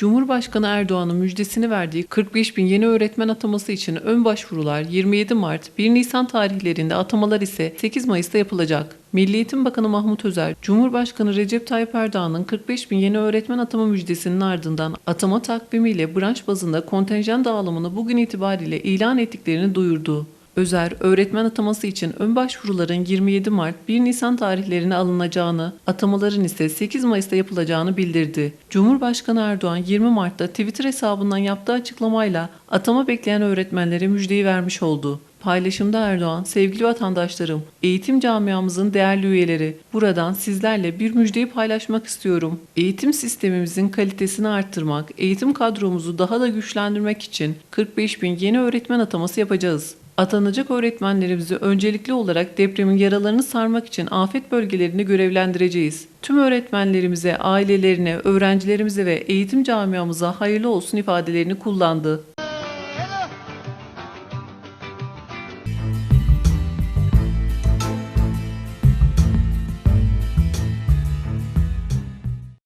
Cumhurbaşkanı Erdoğan'ın müjdesini verdiği 45 bin yeni öğretmen ataması için ön başvurular 27 Mart, 1 Nisan tarihlerinde atamalar ise 8 Mayıs'ta yapılacak. Milli Eğitim Bakanı Mahmut Özer, Cumhurbaşkanı Recep Tayyip Erdoğan'ın 45 bin yeni öğretmen atama müjdesinin ardından atama takvimiyle branş bazında kontenjan dağılımını bugün itibariyle ilan ettiklerini duyurdu. Özer, öğretmen ataması için ön başvuruların 27 Mart 1 Nisan tarihlerine alınacağını, atamaların ise 8 Mayıs'ta yapılacağını bildirdi. Cumhurbaşkanı Erdoğan 20 Mart'ta Twitter hesabından yaptığı açıklamayla atama bekleyen öğretmenlere müjdeyi vermiş oldu. Paylaşımda Erdoğan, sevgili vatandaşlarım, eğitim camiamızın değerli üyeleri, buradan sizlerle bir müjdeyi paylaşmak istiyorum. Eğitim sistemimizin kalitesini arttırmak, eğitim kadromuzu daha da güçlendirmek için 45 bin yeni öğretmen ataması yapacağız. Atanacak öğretmenlerimizi öncelikli olarak depremin yaralarını sarmak için afet bölgelerini görevlendireceğiz. Tüm öğretmenlerimize, ailelerine, öğrencilerimize ve eğitim camiamıza hayırlı olsun ifadelerini kullandı.